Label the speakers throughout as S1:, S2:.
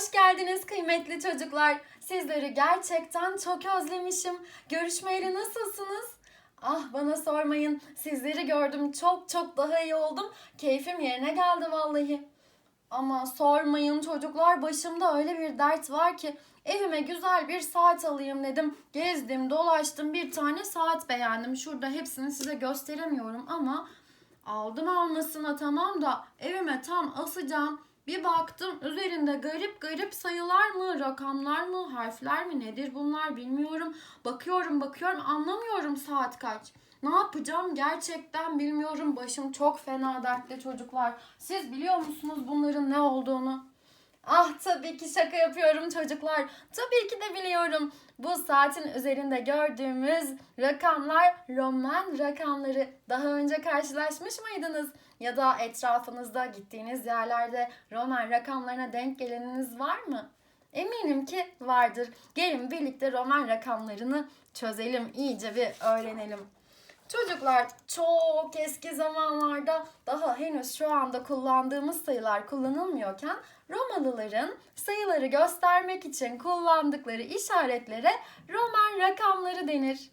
S1: Hoş geldiniz kıymetli çocuklar. Sizleri gerçekten çok özlemişim. Görüşmeyeli nasılsınız? Ah bana sormayın. Sizleri gördüm. Çok çok daha iyi oldum. Keyfim yerine geldi vallahi. Ama sormayın çocuklar başımda öyle bir dert var ki evime güzel bir saat alayım dedim. Gezdim, dolaştım, bir tane saat beğendim. Şurada hepsini size gösteremiyorum ama aldım almasına tamam da evime tam asacağım. Bir baktım üzerinde garip garip sayılar mı, rakamlar mı, harfler mi nedir bunlar bilmiyorum. Bakıyorum bakıyorum anlamıyorum saat kaç. Ne yapacağım gerçekten bilmiyorum. Başım çok fena dertli çocuklar. Siz biliyor musunuz bunların ne olduğunu? Ah tabii ki şaka yapıyorum çocuklar. Tabii ki de biliyorum. Bu saatin üzerinde gördüğümüz rakamlar Roman rakamları. Daha önce karşılaşmış mıydınız? Ya da etrafınızda gittiğiniz yerlerde Roman rakamlarına denk geleniniz var mı? Eminim ki vardır. Gelin birlikte Roman rakamlarını çözelim, iyice bir öğrenelim. Çocuklar çok eski zamanlarda daha henüz şu anda kullandığımız sayılar kullanılmıyorken Romalıların sayıları göstermek için kullandıkları işaretlere Roman rakamları denir.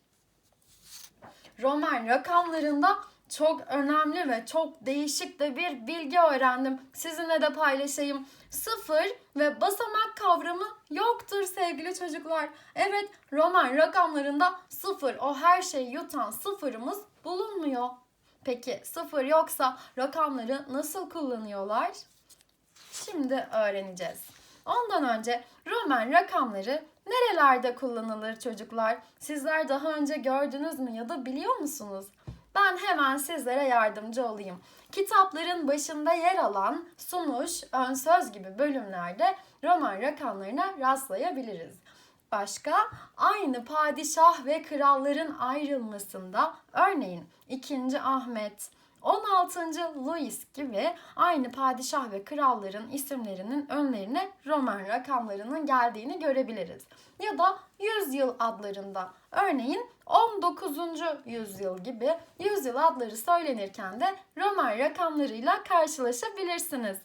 S1: Roman rakamlarında çok önemli ve çok değişik de bir bilgi öğrendim. Sizinle de paylaşayım. Sıfır ve basamak kavramı yoktur sevgili çocuklar. Evet Roman rakamlarında sıfır o her şeyi yutan sıfırımız bulunmuyor. Peki sıfır yoksa rakamları nasıl kullanıyorlar? Şimdi öğreneceğiz. Ondan önce Roman rakamları nerelerde kullanılır çocuklar? Sizler daha önce gördünüz mü ya da biliyor musunuz? Ben hemen sizlere yardımcı olayım. Kitapların başında yer alan sunuş, ön söz gibi bölümlerde Roman rakamlarına rastlayabiliriz. Başka aynı padişah ve kralların ayrılmasında örneğin 2. Ahmet, 16. Louis gibi aynı padişah ve kralların isimlerinin önlerine Roman rakamlarının geldiğini görebiliriz. Ya da yüzyıl adlarında örneğin 19. yüzyıl gibi yüzyıl adları söylenirken de Roman rakamlarıyla karşılaşabilirsiniz.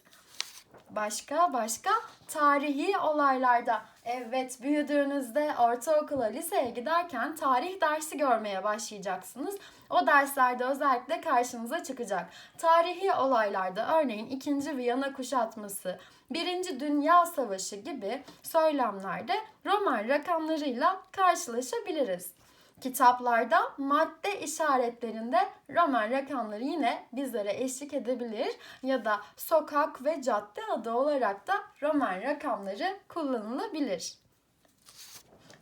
S1: Başka başka tarihi olaylarda evet büyüdüğünüzde ortaokula liseye giderken tarih dersi görmeye başlayacaksınız. O derslerde özellikle karşınıza çıkacak. Tarihi olaylarda örneğin 2. Viyana kuşatması, 1. Dünya Savaşı gibi söylemlerde Roman rakamlarıyla karşılaşabiliriz. Kitaplarda madde işaretlerinde Roman rakamları yine bizlere eşlik edebilir ya da sokak ve cadde adı olarak da Roman rakamları kullanılabilir.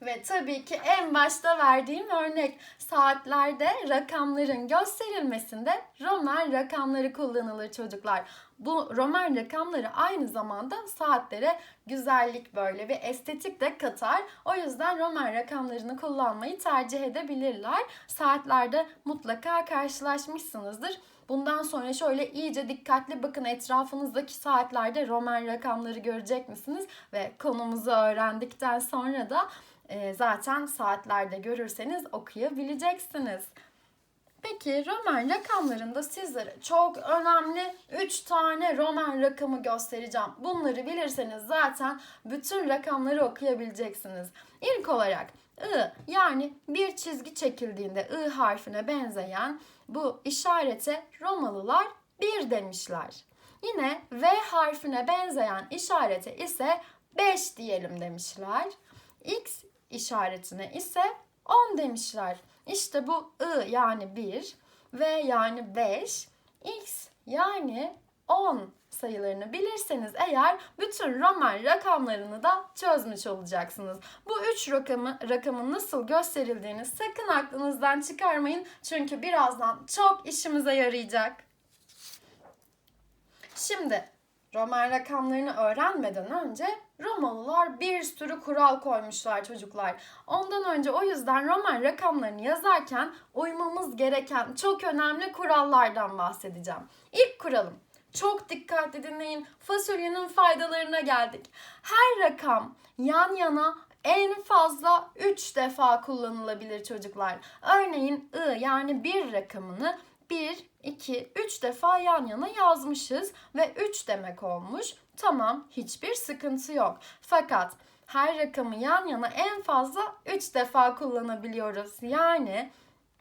S1: Ve tabii ki en başta verdiğim örnek saatlerde rakamların gösterilmesinde Roman rakamları kullanılır çocuklar. Bu Roman rakamları aynı zamanda saatlere güzellik böyle bir estetik de katar. O yüzden Roman rakamlarını kullanmayı tercih edebilirler. Saatlerde mutlaka karşılaşmışsınızdır. Bundan sonra şöyle iyice dikkatli bakın etrafınızdaki saatlerde Roman rakamları görecek misiniz? Ve konumuzu öğrendikten sonra da e, zaten saatlerde görürseniz okuyabileceksiniz. Peki Roman rakamlarında sizlere çok önemli 3 tane Roman rakamı göstereceğim. Bunları bilirseniz zaten bütün rakamları okuyabileceksiniz. İlk olarak I yani bir çizgi çekildiğinde I harfine benzeyen bu işarete Romalılar 1 demişler. Yine V harfine benzeyen işarete ise 5 diyelim demişler. X işaretine ise 10 demişler. İşte bu I yani 1, V yani 5, X yani 10 sayılarını bilirseniz eğer bütün Roman rakamlarını da çözmüş olacaksınız. Bu üç rakamı, rakamın nasıl gösterildiğini sakın aklınızdan çıkarmayın. Çünkü birazdan çok işimize yarayacak. Şimdi Roman rakamlarını öğrenmeden önce Romalılar bir sürü kural koymuşlar çocuklar. Ondan önce o yüzden Roman rakamlarını yazarken uymamız gereken çok önemli kurallardan bahsedeceğim. İlk kuralım çok dikkatli dinleyin. Fasulyenin faydalarına geldik. Her rakam yan yana en fazla 3 defa kullanılabilir çocuklar. Örneğin I yani bir rakamını 1, 2, 3 defa yan yana yazmışız ve 3 demek olmuş. Tamam, hiçbir sıkıntı yok. Fakat her rakamı yan yana en fazla 3 defa kullanabiliyoruz. Yani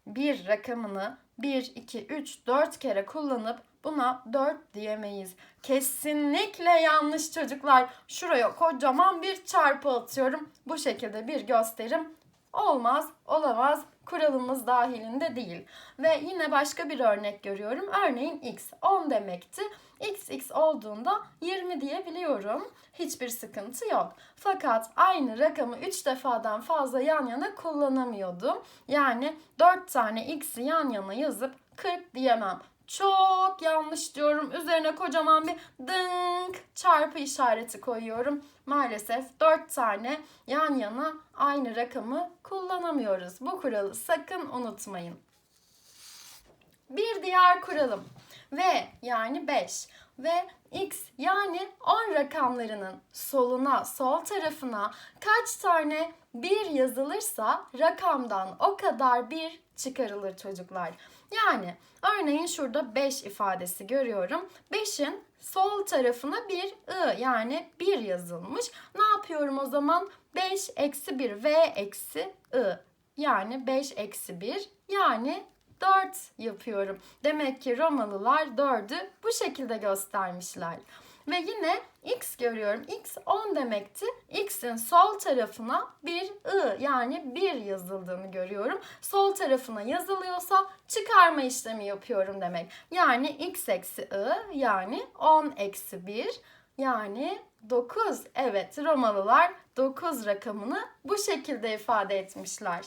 S1: bir rakamını 1, 2, 3, 4 kere kullanıp buna 4 diyemeyiz. Kesinlikle yanlış çocuklar. Şuraya kocaman bir çarpı atıyorum. Bu şekilde bir gösterim olmaz, olamaz. Kuralımız dahilinde değil. Ve yine başka bir örnek görüyorum. Örneğin x 10 demekti. x x olduğunda 20 diyebiliyorum. Hiçbir sıkıntı yok. Fakat aynı rakamı 3 defadan fazla yan yana kullanamıyordum. Yani 4 tane x'i yan yana yazıp 40 diyemem. Çok yanlış diyorum. Üzerine kocaman bir dınk çarpı işareti koyuyorum. Maalesef 4 tane yan yana aynı rakamı kullanamıyoruz. Bu kuralı sakın unutmayın. Bir diğer kuralım ve yani 5 ve x yani 10 rakamlarının soluna, sol tarafına kaç tane bir yazılırsa rakamdan o kadar bir çıkarılır çocuklar. Yani örneğin şurada 5 ifadesi görüyorum. 5'in sol tarafına bir i yani 1 yazılmış. Ne yapıyorum o zaman? 5 eksi 1 v eksi i yani 5 eksi 1 yani 4 yapıyorum. Demek ki Romalılar 4'ü bu şekilde göstermişler. Ve yine x görüyorum. x 10 demekti. x'in sol tarafına bir i yani 1 yazıldığını görüyorum. Sol tarafına yazılıyorsa çıkarma işlemi yapıyorum demek. Yani x eksi i yani 10 eksi 1 yani 9. Evet Romalılar 9 rakamını bu şekilde ifade etmişler.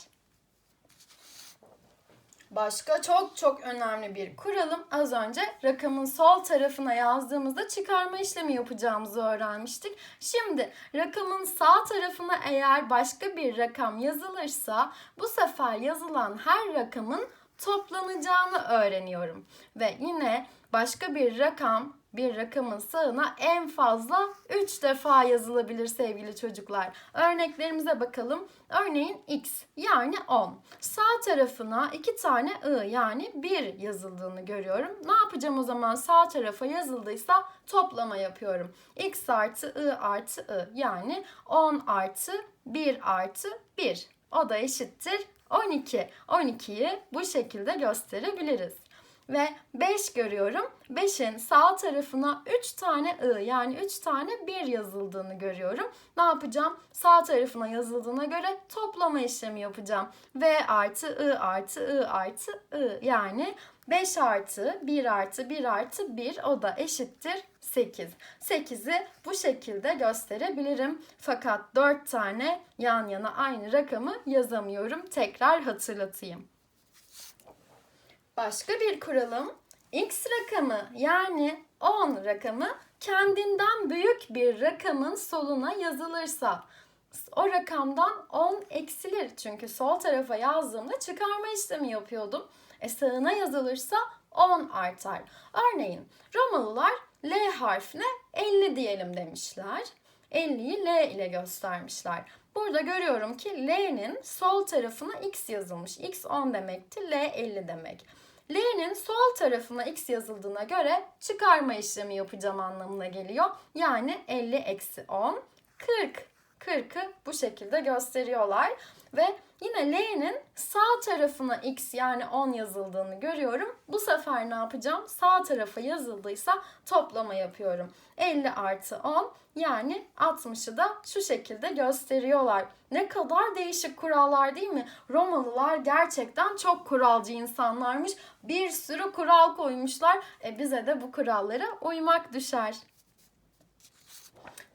S1: Başka çok çok önemli bir kuralım. Az önce rakamın sol tarafına yazdığımızda çıkarma işlemi yapacağımızı öğrenmiştik. Şimdi rakamın sağ tarafına eğer başka bir rakam yazılırsa bu sefer yazılan her rakamın toplanacağını öğreniyorum. Ve yine başka bir rakam bir rakamın sağına en fazla 3 defa yazılabilir sevgili çocuklar. Örneklerimize bakalım. Örneğin x yani 10. Sağ tarafına 2 tane i yani 1 yazıldığını görüyorum. Ne yapacağım o zaman sağ tarafa yazıldıysa toplama yapıyorum. x artı i artı i yani 10 artı 1 artı 1. O da eşittir 12. 12'yi bu şekilde gösterebiliriz ve 5 görüyorum. 5'in sağ tarafına 3 tane i yani 3 tane 1 yazıldığını görüyorum. Ne yapacağım? Sağ tarafına yazıldığına göre toplama işlemi yapacağım. v artı i artı i artı i yani 5 artı 1 artı 1 artı 1 o da eşittir 8. 8'i bu şekilde gösterebilirim. Fakat 4 tane yan yana aynı rakamı yazamıyorum. Tekrar hatırlatayım. Başka bir kuralım x rakamı yani 10 rakamı kendinden büyük bir rakamın soluna yazılırsa o rakamdan 10 eksilir. Çünkü sol tarafa yazdığımda çıkarma işlemi yapıyordum. E sağına yazılırsa 10 artar. Örneğin Romalılar L harfine 50 diyelim demişler. 50'yi L ile göstermişler. Burada görüyorum ki L'nin sol tarafına x yazılmış. x 10 demekti, L 50 demek. L'nin sol tarafına x yazıldığına göre çıkarma işlemi yapacağım anlamına geliyor. Yani 50 eksi 10, 40. 40'ı bu şekilde gösteriyorlar. Ve yine L'nin sağ tarafına x yani 10 yazıldığını görüyorum. Bu sefer ne yapacağım? Sağ tarafa yazıldıysa toplama yapıyorum. 50 artı 10 yani 60'ı da şu şekilde gösteriyorlar. Ne kadar değişik kurallar değil mi? Romalılar gerçekten çok kuralcı insanlarmış. Bir sürü kural koymuşlar. E bize de bu kurallara uymak düşer.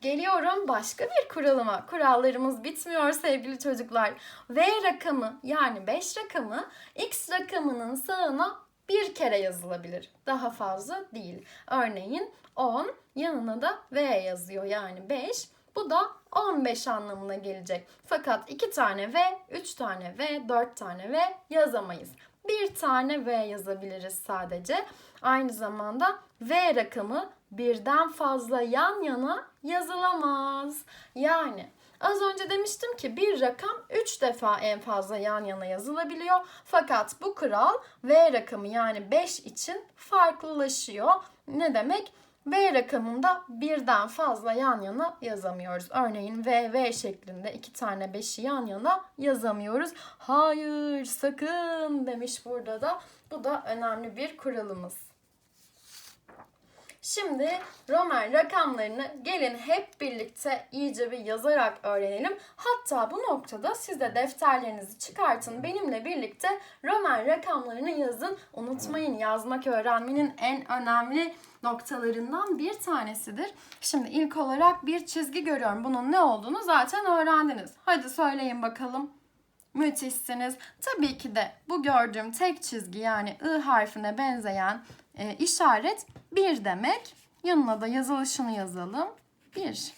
S1: Geliyorum başka bir kuralıma. Kurallarımız bitmiyor sevgili çocuklar. V rakamı yani 5 rakamı X rakamının sağına bir kere yazılabilir. Daha fazla değil. Örneğin 10 yanına da V yazıyor yani 5. Bu da 15 anlamına gelecek. Fakat 2 tane V, 3 tane V, 4 tane V yazamayız. Bir tane V yazabiliriz sadece. Aynı zamanda V rakamı birden fazla yan yana yazılamaz. Yani az önce demiştim ki bir rakam 3 defa en fazla yan yana yazılabiliyor. Fakat bu kural V rakamı yani 5 için farklılaşıyor. Ne demek? V rakamında birden fazla yan yana yazamıyoruz. Örneğin V, V şeklinde iki tane 5'i yan yana yazamıyoruz. Hayır sakın demiş burada da. Bu da önemli bir kuralımız. Şimdi Roman rakamlarını gelin hep birlikte iyice bir yazarak öğrenelim. Hatta bu noktada siz de defterlerinizi çıkartın. Benimle birlikte Roman rakamlarını yazın. Unutmayın yazmak öğrenmenin en önemli noktalarından bir tanesidir. Şimdi ilk olarak bir çizgi görüyorum. Bunun ne olduğunu zaten öğrendiniz. Hadi söyleyin bakalım. Müthişsiniz. Tabii ki de bu gördüğüm tek çizgi yani I harfine benzeyen e, işaret bir demek. Yanına da yazılışını yazalım. Bir.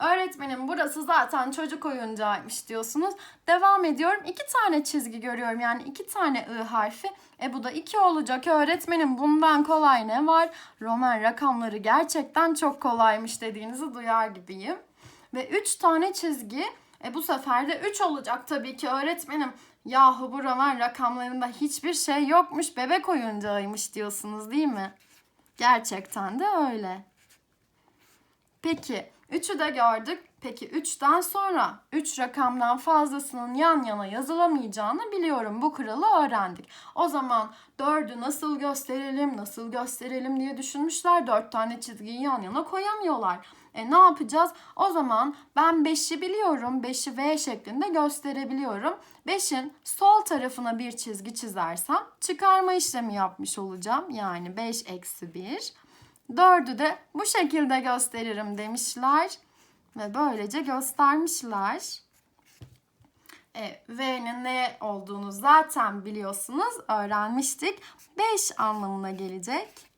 S1: Öğretmenim burası zaten çocuk oyuncağıymış diyorsunuz. Devam ediyorum. İki tane çizgi görüyorum. Yani iki tane I harfi. E bu da iki olacak. Öğretmenim bundan kolay ne var? Roman rakamları gerçekten çok kolaymış dediğinizi duyar gibiyim. Ve üç tane çizgi. E bu sefer de 3 olacak tabii ki öğretmenim. Yahu bu roman rakamlarında hiçbir şey yokmuş bebek oyuncağıymış diyorsunuz değil mi? Gerçekten de öyle. Peki 3'ü de gördük. Peki 3'ten sonra 3 rakamdan fazlasının yan yana yazılamayacağını biliyorum. Bu kuralı öğrendik. O zaman 4'ü nasıl gösterelim, nasıl gösterelim diye düşünmüşler. 4 tane çizgiyi yan yana koyamıyorlar. E ne yapacağız? O zaman ben 5'i biliyorum. 5'i V şeklinde gösterebiliyorum. 5'in sol tarafına bir çizgi çizersem çıkarma işlemi yapmış olacağım. Yani 5 eksi 1. 4'ü de bu şekilde gösteririm demişler. Ve böylece göstermişler. E, V'nin ne olduğunu zaten biliyorsunuz. Öğrenmiştik. 5 anlamına gelecek.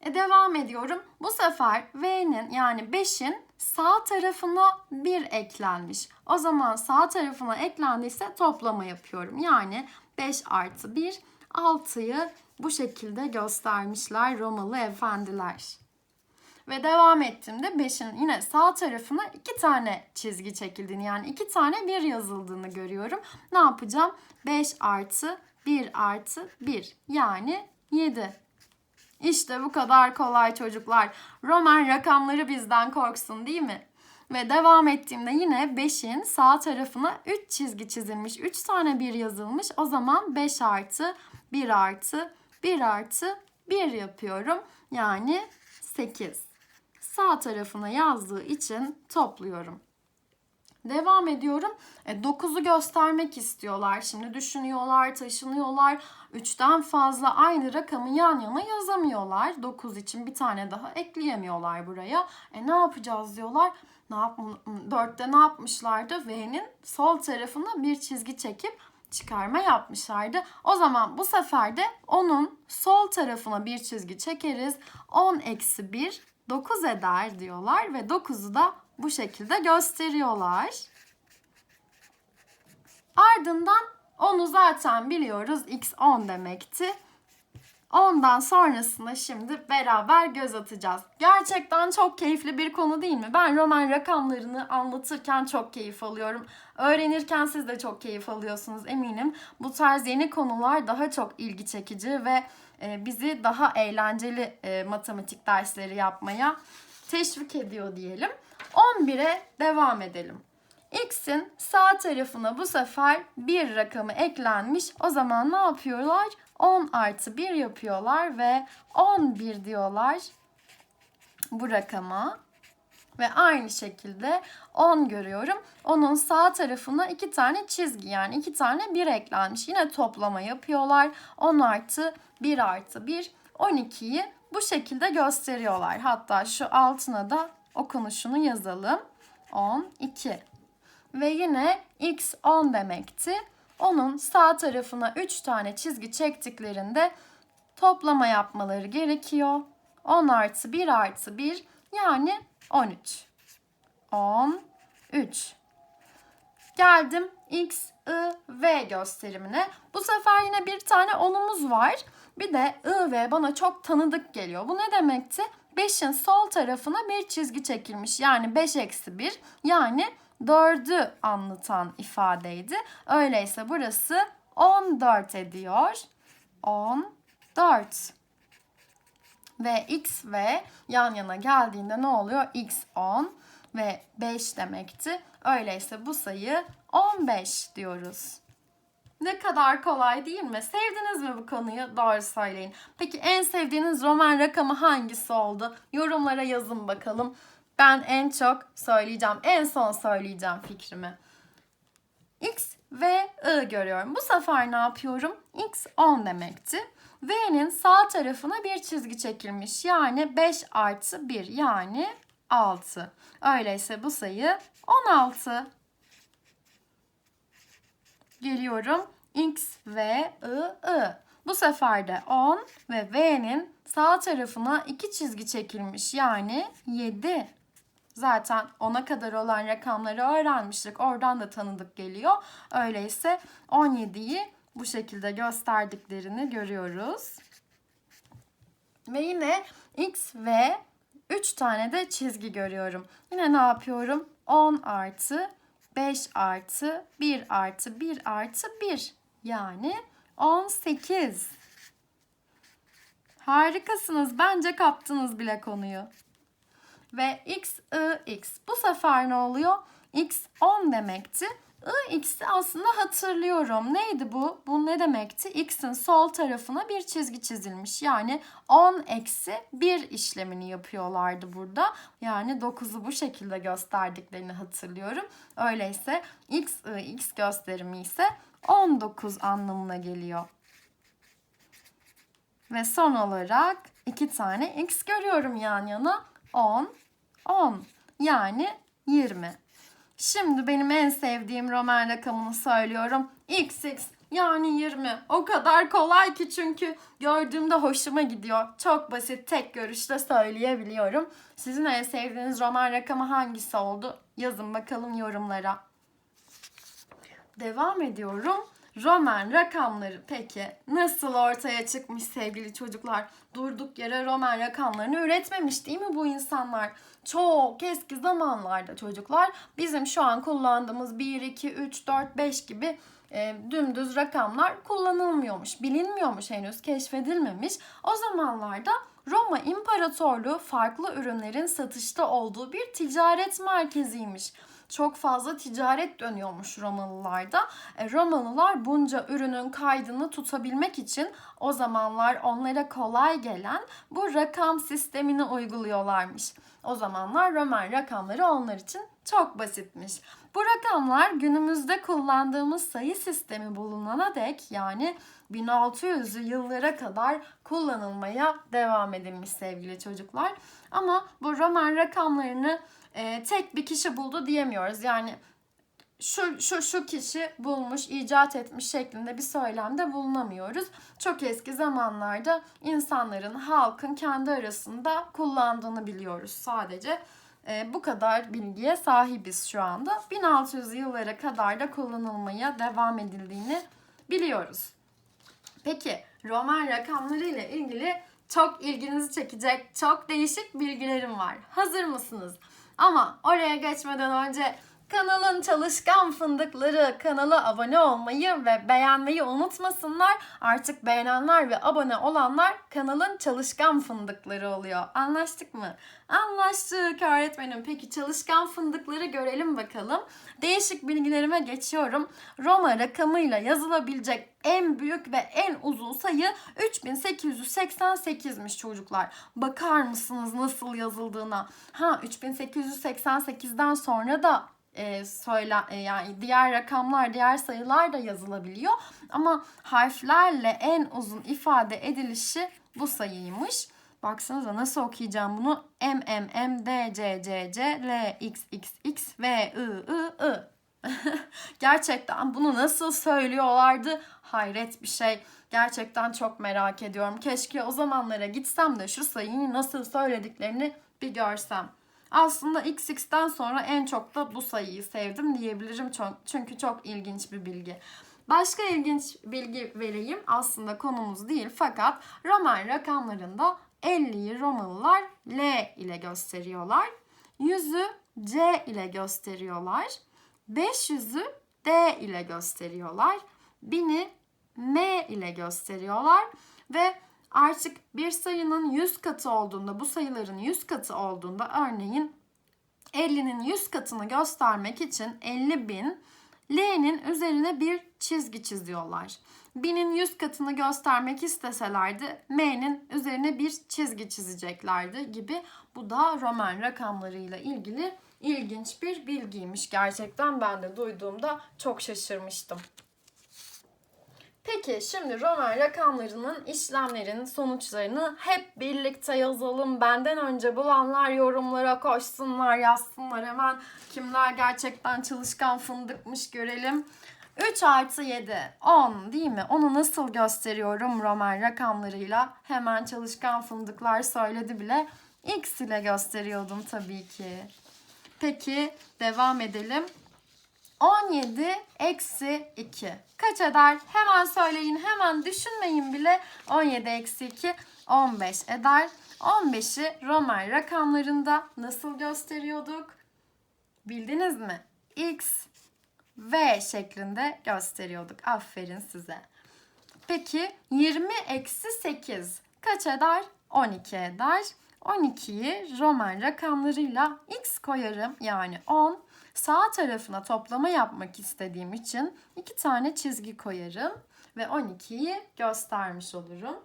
S1: E, devam ediyorum. Bu sefer V'nin yani 5'in sağ tarafına 1 eklenmiş. O zaman sağ tarafına eklendiyse toplama yapıyorum. Yani 5 artı 1 6'yı bu şekilde göstermişler Romalı efendiler. Ve devam ettiğimde 5'in yine sağ tarafına iki tane çizgi çekildiğini yani iki tane bir yazıldığını görüyorum. Ne yapacağım? 5 artı 1 artı 1 yani 7. İşte bu kadar kolay çocuklar. Roman rakamları bizden korksun değil mi? Ve devam ettiğimde yine 5'in sağ tarafına 3 çizgi çizilmiş. 3 tane 1 yazılmış. O zaman 5 artı 1 artı 1 artı 1 yapıyorum. Yani 8. Sağ tarafına yazdığı için topluyorum. Devam ediyorum. E, 9'u göstermek istiyorlar. Şimdi düşünüyorlar, taşınıyorlar. 3'ten fazla aynı rakamı yan yana yazamıyorlar. 9 için bir tane daha ekleyemiyorlar buraya. E ne yapacağız diyorlar. Ne yap 4'te ne yapmışlardı? V'nin sol tarafına bir çizgi çekip çıkarma yapmışlardı. O zaman bu sefer de onun sol tarafına bir çizgi çekeriz. 10 eksi 1 9 eder diyorlar ve 9'u da bu şekilde gösteriyorlar. Ardından onu zaten biliyoruz. X 10 demekti. Ondan sonrasında şimdi beraber göz atacağız. Gerçekten çok keyifli bir konu değil mi? Ben roman rakamlarını anlatırken çok keyif alıyorum. Öğrenirken siz de çok keyif alıyorsunuz eminim. Bu tarz yeni konular daha çok ilgi çekici ve e, bizi daha eğlenceli e, matematik dersleri yapmaya teşvik ediyor diyelim. 11'e devam edelim. X'in sağ tarafına bu sefer bir rakamı eklenmiş. O zaman ne yapıyorlar? 10 artı 1 yapıyorlar ve 11 diyorlar bu rakama. Ve aynı şekilde 10 görüyorum. Onun sağ tarafına iki tane çizgi yani iki tane 1 eklenmiş. Yine toplama yapıyorlar. 10 artı 1 artı 1 12'yi bu şekilde gösteriyorlar. Hatta şu altına da okunuşunu yazalım. 12. Ve yine x 10 demekti. Onun sağ tarafına 3 tane çizgi çektiklerinde toplama yapmaları gerekiyor. 10 artı 1 artı 1 yani 13. 13. Geldim x, i, v gösterimine. Bu sefer yine bir tane onumuz var. Bir de i, v bana çok tanıdık geliyor. Bu ne demekti? 5'in sol tarafına bir çizgi çekilmiş. Yani 5 eksi 1 yani 4'ü anlatan ifadeydi. Öyleyse burası 14 ediyor. 14. Ve x ve yan yana geldiğinde ne oluyor? x 10 ve 5 demekti. Öyleyse bu sayı 15 diyoruz. Ne kadar kolay değil mi? Sevdiniz mi bu konuyu? Doğru söyleyin. Peki en sevdiğiniz roman rakamı hangisi oldu? Yorumlara yazın bakalım. Ben en çok söyleyeceğim. En son söyleyeceğim fikrimi. X ve I görüyorum. Bu sefer ne yapıyorum? X 10 demekti. V'nin sağ tarafına bir çizgi çekilmiş. Yani 5 artı 1 yani 6. Öyleyse bu sayı 16. Geliyorum. X ve I, I. Bu sefer de 10 ve V'nin sağ tarafına iki çizgi çekilmiş. Yani 7. Zaten 10'a kadar olan rakamları öğrenmiştik. Oradan da tanıdık geliyor. Öyleyse 17'yi bu şekilde gösterdiklerini görüyoruz. Ve yine X ve 3 tane de çizgi görüyorum. Yine ne yapıyorum? 10 artı 5 artı 1 artı 1 artı 1 yani 18. Harikasınız. Bence kaptınız bile konuyu. Ve x, i, x. Bu sefer ne oluyor? x 10 demekti. I, x'i aslında hatırlıyorum. Neydi bu? Bu ne demekti? x'in sol tarafına bir çizgi çizilmiş. Yani 10 eksi 1 işlemini yapıyorlardı burada. Yani 9'u bu şekilde gösterdiklerini hatırlıyorum. Öyleyse x, x gösterimi ise 19 anlamına geliyor. Ve son olarak iki tane x görüyorum yan yana. 10, 10 yani 20. Şimdi benim en sevdiğim Roman rakamını söylüyorum. XX yani 20. O kadar kolay ki çünkü gördüğümde hoşuma gidiyor. Çok basit tek görüşte söyleyebiliyorum. Sizin en sevdiğiniz roman rakamı hangisi oldu? Yazın bakalım yorumlara. Devam ediyorum. Roman rakamları peki nasıl ortaya çıkmış sevgili çocuklar? Durduk yere Roman rakamlarını üretmemiş değil mi bu insanlar? Çok eski zamanlarda çocuklar bizim şu an kullandığımız 1, 2, 3, 4, 5 gibi e, dümdüz rakamlar kullanılmıyormuş. Bilinmiyormuş henüz keşfedilmemiş. O zamanlarda Roma İmparatorluğu farklı ürünlerin satışta olduğu bir ticaret merkeziymiş çok fazla ticaret dönüyormuş Romalılarda. E, Romalılar bunca ürünün kaydını tutabilmek için o zamanlar onlara kolay gelen bu rakam sistemini uyguluyorlarmış. O zamanlar Roman rakamları onlar için çok basitmiş. Bu rakamlar günümüzde kullandığımız sayı sistemi bulunana dek yani 1600'lü yıllara kadar kullanılmaya devam edilmiş sevgili çocuklar. Ama bu Roman rakamlarını e, tek bir kişi buldu diyemiyoruz. Yani şu, şu, şu kişi bulmuş, icat etmiş şeklinde bir söylemde bulunamıyoruz. Çok eski zamanlarda insanların, halkın kendi arasında kullandığını biliyoruz sadece. E, bu kadar bilgiye sahibiz şu anda. 1600 yıllara kadar da kullanılmaya devam edildiğini biliyoruz. Peki Roman rakamları ile ilgili çok ilginizi çekecek çok değişik bilgilerim var. Hazır mısınız? Ama oraya geçmeden önce Kanalın çalışkan fındıkları kanala abone olmayı ve beğenmeyi unutmasınlar. Artık beğenenler ve abone olanlar kanalın çalışkan fındıkları oluyor. Anlaştık mı? Anlaştık öğretmenim. Peki çalışkan fındıkları görelim bakalım. Değişik bilgilerime geçiyorum. Roma rakamıyla yazılabilecek en büyük ve en uzun sayı 3888'miş çocuklar. Bakar mısınız nasıl yazıldığına? Ha 3888'den sonra da e, söyle e, yani diğer rakamlar, diğer sayılar da yazılabiliyor. Ama harflerle en uzun ifade edilişi bu sayıymış. Baksanıza nasıl okuyacağım bunu? M M M D C C C L X X X V I I I. Gerçekten bunu nasıl söylüyorlardı? Hayret bir şey. Gerçekten çok merak ediyorum. Keşke o zamanlara gitsem de şu sayıyı nasıl söylediklerini bir görsem. Aslında XX'ten sonra en çok da bu sayıyı sevdim diyebilirim çünkü çok ilginç bir bilgi. Başka ilginç bilgi vereyim. Aslında konumuz değil fakat Roman rakamlarında 50'yi Romalılar L ile gösteriyorlar. 100'ü C ile gösteriyorlar. 500'ü D ile gösteriyorlar. 1000'i M ile gösteriyorlar ve artık bir sayının 100 katı olduğunda, bu sayıların 100 katı olduğunda örneğin 50'nin 100 katını göstermek için 50 bin L'nin üzerine bir çizgi çiziyorlar. 1000'in 100 katını göstermek isteselerdi M'nin üzerine bir çizgi çizeceklerdi gibi. Bu da Roman rakamlarıyla ilgili ilginç bir bilgiymiş. Gerçekten ben de duyduğumda çok şaşırmıştım. Peki şimdi Roman rakamlarının işlemlerin sonuçlarını hep birlikte yazalım. Benden önce bulanlar yorumlara koşsunlar, yazsınlar hemen. Kimler gerçekten çalışkan fındıkmış görelim. 3 artı 7, 10 değil mi? Onu nasıl gösteriyorum Roman rakamlarıyla? Hemen çalışkan fındıklar söyledi bile. X ile gösteriyordum tabii ki. Peki devam edelim. 17 eksi 2. Kaç eder? Hemen söyleyin. Hemen düşünmeyin bile. 17 eksi 2 15 eder. 15'i Roman rakamlarında nasıl gösteriyorduk? Bildiniz mi? X, V şeklinde gösteriyorduk. Aferin size. Peki 20 eksi 8 kaç eder? 12 eder. 12'yi Roman rakamlarıyla x koyarım yani 10. Sağ tarafına toplama yapmak istediğim için iki tane çizgi koyarım ve 12'yi göstermiş olurum.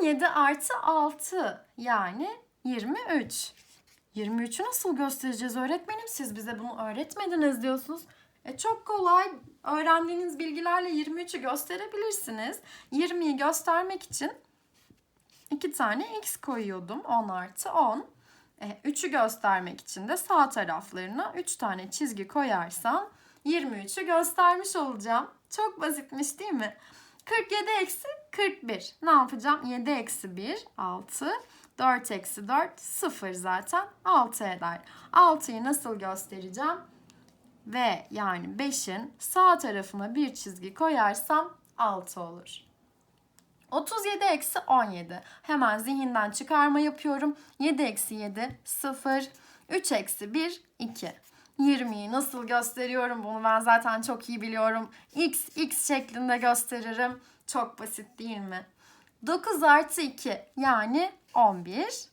S1: 17 artı 6 yani 23. 23'ü nasıl göstereceğiz öğretmenim? Siz bize bunu öğretmediniz diyorsunuz. E çok kolay. Öğrendiğiniz bilgilerle 23'ü gösterebilirsiniz. 20'yi göstermek için iki tane x koyuyordum. 10 artı 10. E, 3'ü göstermek için de sağ taraflarına 3 tane çizgi koyarsam 23'ü göstermiş olacağım. Çok basitmiş değil mi? 47 eksi 41. Ne yapacağım? 7 eksi 1, 6. 4 eksi 4, 0 zaten 6 eder. 6'yı nasıl göstereceğim? Ve yani 5'in sağ tarafına bir çizgi koyarsam 6 olur. 37 eksi 17. Hemen zihinden çıkarma yapıyorum. 7 eksi 7 0. 3 eksi 1 2. 20'yi nasıl gösteriyorum bunu ben zaten çok iyi biliyorum. X x şeklinde gösteririm. Çok basit değil mi? 9 artı 2 yani 11.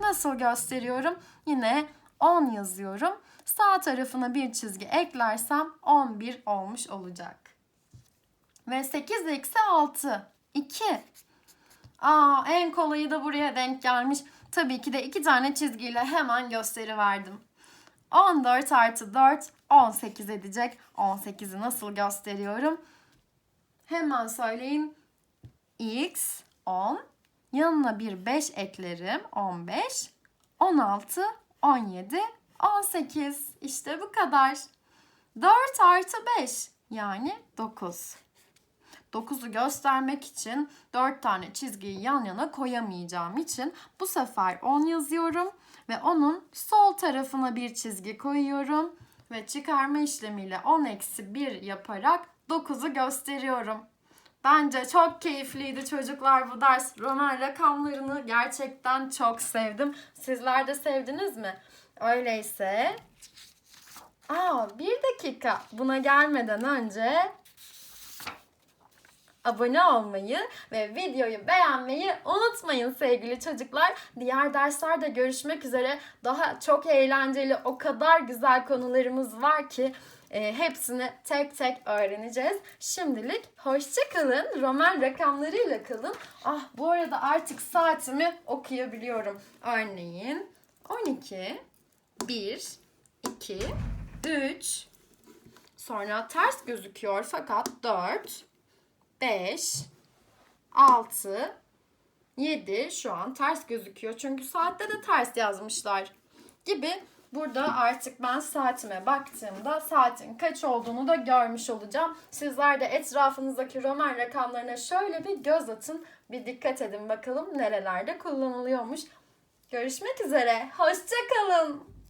S1: Nasıl gösteriyorum? Yine 10 yazıyorum. Sağ tarafına bir çizgi eklersem 11 olmuş olacak. Ve 8 eksi 6 2. Aa en kolayı da buraya denk gelmiş. Tabii ki de iki tane çizgiyle hemen gösteriverdim. 14 artı 4 18 edecek. 18'i nasıl gösteriyorum? Hemen söyleyin. X 10. Yanına bir 5 eklerim. 15. 16, 17, 18. İşte bu kadar. 4 artı 5 yani 9. 9'u göstermek için 4 tane çizgiyi yan yana koyamayacağım için bu sefer 10 yazıyorum ve onun sol tarafına bir çizgi koyuyorum ve çıkarma işlemiyle 10 eksi 1 yaparak 9'u gösteriyorum. Bence çok keyifliydi çocuklar bu ders. Roman rakamlarını gerçekten çok sevdim. Sizler de sevdiniz mi? Öyleyse... Aa bir dakika. Buna gelmeden önce abone olmayı ve videoyu beğenmeyi unutmayın sevgili çocuklar. Diğer derslerde görüşmek üzere. Daha çok eğlenceli, o kadar güzel konularımız var ki e, hepsini tek tek öğreneceğiz. Şimdilik hoşçakalın. Roman rakamlarıyla kalın. Ah bu arada artık saatimi okuyabiliyorum. Örneğin 12, 1, 2, 3, sonra ters gözüküyor fakat 4, 5, 6, 7 şu an ters gözüküyor. Çünkü saatte de ters yazmışlar gibi. Burada artık ben saatime baktığımda saatin kaç olduğunu da görmüş olacağım. Sizler de etrafınızdaki roman rakamlarına şöyle bir göz atın. Bir dikkat edin bakalım nerelerde kullanılıyormuş. Görüşmek üzere. Hoşçakalın.